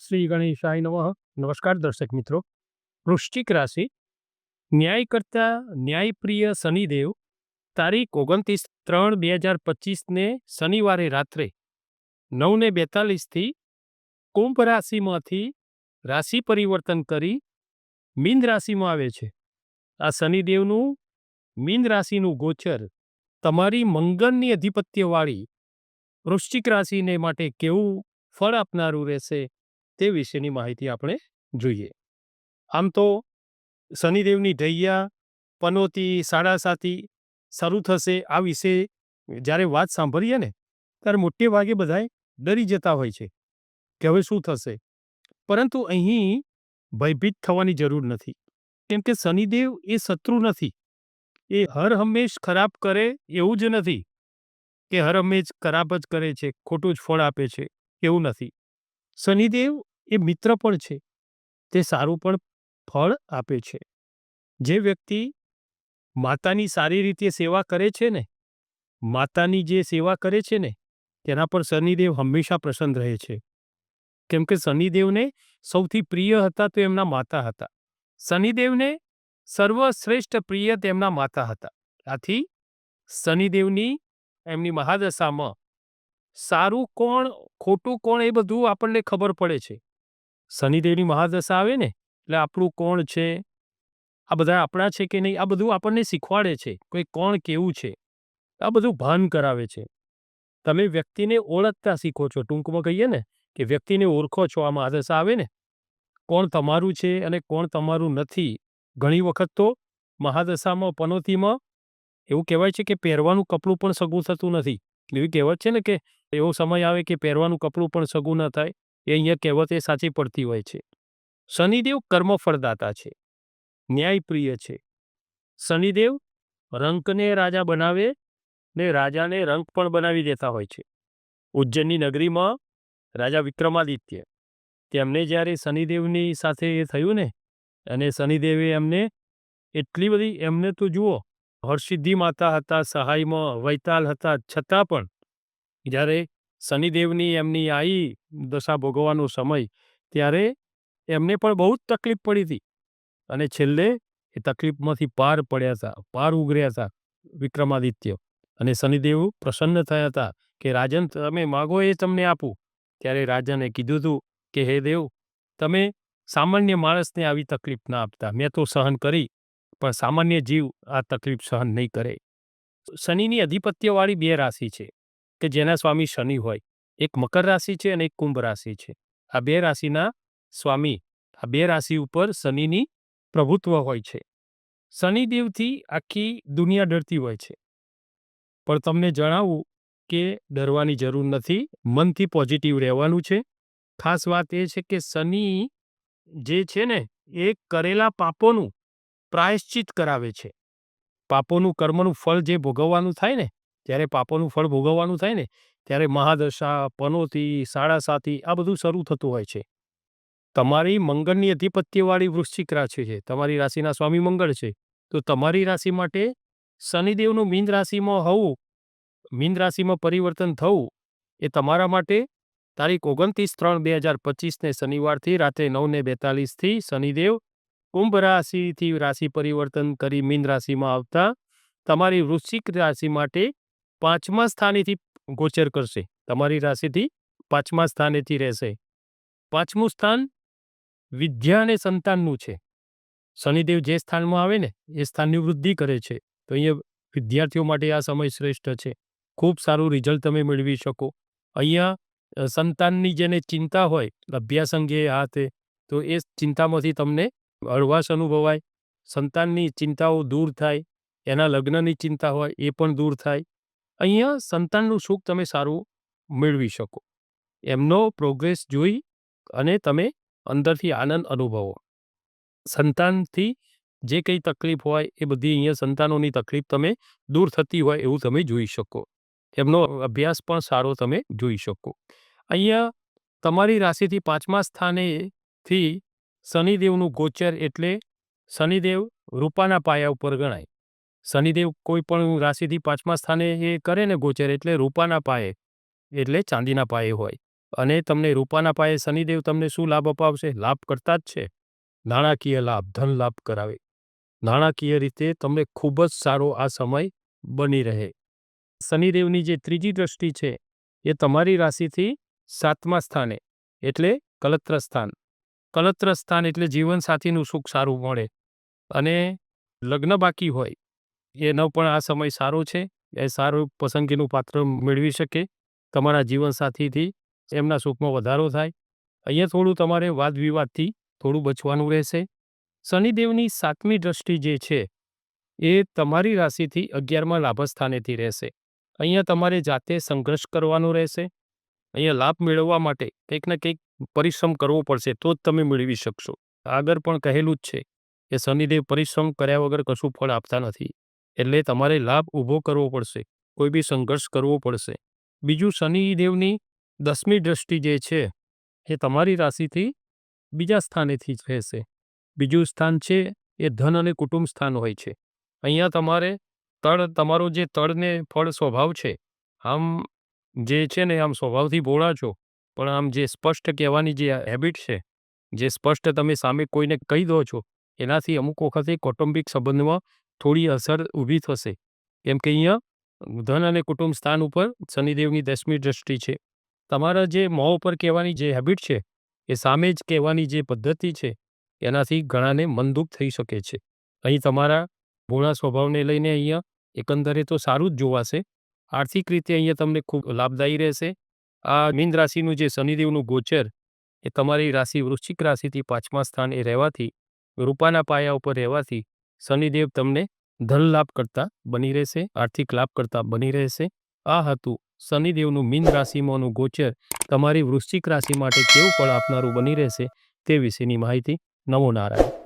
શ્રી ગણેશાય નમઃ. નમસ્કાર દર્શક મિત્રો. વૃશ્ચિક રાશિ. ન્યાય કરતા ન્યાયપ્રિય શનિદેવ, તારીખ ઓગણત્રીસ ત્રણ બે હજાર પચીસને શનિવારે રાત્રે નવને બેતાલીસથી કુંભ રાશિમાંથી રાશિ પરિવર્તન કરી મીન રાશિમાં આવે છે. આ શનિદેવનું મીન રાશિનું ગોચર તમારી મંગળની અધિપત્યવાળી વૃશ્ચિક રાશિને માટે કેવું ફળ આપનારું રહેશે? તે વિશેની માહિતી આપણે જોઈએ. આમ તો શનિદેવની ઢૈયા પનોતી સાડાસાતી શરૂ થશે આ વિશે જ્યારે વાત સાંભળીએ ને, ત્યારે મોટે ભાગે બધાએ ડરી જતા હોય છે કે હવે શું થશે? પરંતુ અહીં ભયભીત થવાની જરૂર નથી. કેમ કે શનિદેવ એ શત્રુ નથી. એ હર હંમેશ ખરાબ કરે એવું જ નથી. કે હર હંમેશ ખરાબ જ કરે છે, ખોટું જ ફળ આપે છે એવું નથી. શનિદેવ એ મિત્ર પણ છે. તે સારું પણ ફળ આપે છે. જે વ્યક્તિ માતાની સારી રીતે સેવા કરે છે ને, માતાની જે સેવા કરે છે ને, તેના પર શનિદેવ હંમેશા પ્રસન્ન રહે છે. કેમ કે શનિદેવને સૌથી પ્રિય હતા તો એમના માતા હતા. શનિદેવને સર્વશ્રેષ્ઠ પ્રિય તેમના માતા હતા. આથી શનિદેવની એમની મહાદશામાં સારું કોણ, ખોટું કોણ એ બધું આપણને ખબર પડે છે. શનિદેવની મહાદશા આવે ને, એટલે આપણું કોણ છે? આ બધા આપણા છે કે નહીં? આ બધું આપણને શીખવાડે છે કોઈ કોણ કેવું છે. આ બધું ભાન કરાવે છે. તમે વ્યક્તિને ઓળખતા શીખો છો. ટૂંકમાં કહીએ ને કે વ્યક્તિને ઓળખો છો આ મહાદશા આવે ને. કોણ તમારું છે અને કોણ તમારું નથી? ઘણી વખત તો મહાદશામાં, પનોતીમાં એવું કહેવાય છે કે પહેરવાનું કપડું પણ સગું થતું નથી. એવી કહેવત છે ને કે એવો સમય આવે કે પહેરવાનું કપડું પણ સગું ન થાય. એ અહીંયા કહેવત એ સાચી પડતી હોય છે. શનિદેવ કર્મફળદાતા છે. ન્યાયપ્રિય છે. શનિદેવ રંકને રાજા બનાવે ને રાજાને રંક પણ બનાવી દેતા હોય છે. ઉજ્જૈનની નગરીમાં રાજા વિક્રમાદિત્ય તેમને જ્યારે શનિદેવની સાથે એ થયું ને, અને શનિદેવે એમને એટલી બધી, એમને તો જુઓ, હરસિદ્ધિ માતા હતા, સહાયમાં વૈતાલ હતા, છતાં પણ જ્યારે શનિદેવની એમની આવી દશા ભોગવવાનો સમય, ત્યારે એમને પણ બહુ જ તકલીફ પડી હતી. અને છેલ્લે એ તકલીફમાંથી પાર પડ્યા હતા, પાર ઉગર્યા હતા વિક્રમાદિત્ય. અને શનિદેવ પ્રસન્ન થયા હતા કે, રાજન, તમે માગો એ તમને આપું. ત્યારે રાજાને કીધું હતું કે, હે દેવ, તમે સામાન્ય માણસને આવી તકલીફ ના આપતા. મેં તો સહન કરી, પણ સામાન્ય જીવ આ તકલીફ સહન નહીં કરે. શનિની અધિપત્યવાળી બે રાશિ છે. કે જેના સ્વામી શનિ હોય. એક મકર રાશિ છે અને એક કુંભ રાશિ છે. આ બે રાશિના સ્વામી, આ બે રાશિ ઉપર શનિની પ્રભુત્વ હોય છે. શનિદેવથી આખી દુનિયા ડરતી હોય છે. પણ તમને જણાવું કે ડરવાની જરૂર નથી, મનથી પોઝિટિવ રહેવાનું છે. ખાસ વાત એ છે કે શનિ જે છે ને, એ કરેલા પાપોનું પ્રાયશ્ચિત કરાવે છે. પાપોનું કર્મનું ફળ જે ભોગવવાનું થાય ને ત્યારે પાપોનું ફળ ભોગવવાનું થાય ને, ત્યારે મહાદશા, પનોતી, સાડાસાતી આ બધું શરૂ થતું હોય છે. તમારી મંગળની અધિપત્યવાળી વૃશ્ચિક રાશિ છે. તમારી રાશિના સ્વામી મંગળ છે. તો તમારી રાશિ માટે શનિદેવનું મીન રાશિમાં હોવું, મીન રાશિમાં પરિવર્તન થવું, એ તમારા માટે તારીખ ઓગણત્રીસ ત્રણ બે હજાર પચીસને શનિવારથી રાત્રે નવને બેતાલીસથી શનિદેવ કુંભ રાશિથી રાશિ પરિવર્તન કરી મીન રાશિમાં આવતા તમારી વૃશ્ચિક રાશિ માટે પાંચમા સ્થાનેથી ગોચર કરશે. તમારી રાશિથી પાંચમા સ્થાનેથી રહેશે. પાંચમું સ્થાન વિદ્યા અને સંતાનનું છે. શનિદેવ જે સ્થાનમાં આવે ને, એ સ્થાનની વૃદ્ધિ કરે છે. તો અહીંયા વિદ્યાર્થીઓ માટે આ સમય શ્રેષ્ઠ છે. ખૂબ સારું રિઝલ્ટ તમે મેળવી શકો. અહીંયા સંતાનની જેને ચિંતા હોય, અભ્યાસ અંગે આ તે, તો એ ચિંતામાંથી તમને હળવાશ અનુભવાય. સંતાનની ચિંતાઓ દૂર થાય. એના લગ્નની ચિંતા હોય, એ પણ દૂર થાય. અહીંયા સંતાનનું સુખ તમે સારું મેળવી શકો. એમનો પ્રોગ્રેસ જોઈ અને તમે અંદરથી આનંદ અનુભવો. સંતાનથી જે કંઈ તકલીફ હોય એ બધી અહીંયા સંતાનોની તકલીફ તમે દૂર થતી હોય એવું તમે જોઈ શકો. એમનો અભ્યાસ પણ સારો તમે જોઈ શકો. અહીંયા તમારી રાશિથી પાંચમા સ્થાનેથી શનિદેવનું ગોચર એટલે શનિદેવ રૂપાના પાયા ઉપર ગણાય. શનિદેવ કોઈ પણ રાશિથી પાંચમા સ્થાને એ કરે ને ગોચર એટલે રૂપાના પાયે, એટલે ચાંદીના પાયે હોય. અને તમને રૂપાના પાયે શનિદેવ તમને શું લાભ અપાવશે? લાભ કરતા જ છે. નાણાકીય લાભ, ધન લાભ કરાવે. નાણાકીય રીતે તમને ખૂબ જ સારો આ સમય બની રહે. શનિદેવની જે ત્રીજી દ્રષ્ટિ છે, એ તમારી રાશિથી સાતમા સ્થાને, એટલે કલત્ર સ્થાન. કલત્ર સ્થાન એટલે જીવનસાથીનું સુખ સારું મળે. અને લગ્ન બાકી હોય એનો પણ આ સમય સારો છે. એ સારું પસંદગીનું પાત્ર મેળવી શકે. તમારા જીવનસાથીથી એમના સુખમાં વધારો થાય. અહીંયા થોડું તમારે વાદ વિવાદથી થોડું બચવાનું રહેશે. શનિદેવની સાતમી દ્રષ્ટિ જે છે, એ તમારી રાશિથી અગિયારમાં લાભસ્થાનેથી રહેશે. અહીંયા તમારે જાતે સંઘર્ષ કરવાનો રહેશે. અહીંયા લાભ મેળવવા માટે કંઈક ને કંઈક પરિશ્રમ કરવો પડશે, તો જ તમે મેળવી શકશો. આગળ પણ કહેલું જ છે કે શનિદેવ પરિશ્રમ કર્યા વગર કશું ફળ આપતા નથી. એટલે તમારે લાભ ઊભો કરવો પડશે, કોઈ બી સંઘર્ષ કરવો પડશે. બીજું શનિદેવની દસમી દ્રષ્ટિ જે છે, એ તમારી રાશિથી બીજા સ્થાનેથી જ રહેશે. બીજું સ્થાન છે, એ ધન અને કુટુંબ સ્થાન હોય છે. અહીંયા તમારે તળ, તમારો જે તળને ફળ સ્વભાવ છે, આમ જે છે ને, આમ સ્વભાવથી ભોળા છો, પણ આમ જે સ્પષ્ટ કહેવાની જે હેબિટ છે, જે સ્પષ્ટ તમે સામે કોઈને કહી દો છો, એનાથી અમુક વખતે કૌટુંબિક સંબંધમાં થોડી અસર ઊભી થશે. કેમ કે અહીંયા, ધન અને કુટુંબ સ્થાન ઉપર શનિદેવની દસમી દ્રષ્ટિ છે. તમારા જે મોં ઉપર કહેવાની જે હેબિટ છે, એ સામે જ કહેવાની જે પદ્ધતિ છે, એનાથી ઘણાને મનદુખ થઈ શકે છે. અહીં તમારા ભૂણા સ્વભાવને લઈને અહીંયા એકંદરે તો સારું જ જોવાશે આર્થિક રીતે અહીંયા તમને ખૂબ લાભદાયી રહેશે. આ મીન રાશિનું જે શનિદેવનું ગોચર, એ તમારી રાશિ વૃશ્ચિક રાશિથી પાંચમા સ્થાન એ રહેવાથી, રૂપાના પાયા ઉપર રહેવાથી શનિદેવ તમને ધન લાભ કરતા બની રહેશે, આર્થિક લાભ કરતા બની રહેશે. આ હતું શનિદેવનું મીન રાશિમાંનું ગોચર. તમારી વૃશ્ચિક રાશિ માટે કેવું ફળ આપનારું બની રહેશે તે વિશેની માહિતી નમો નારાયણ.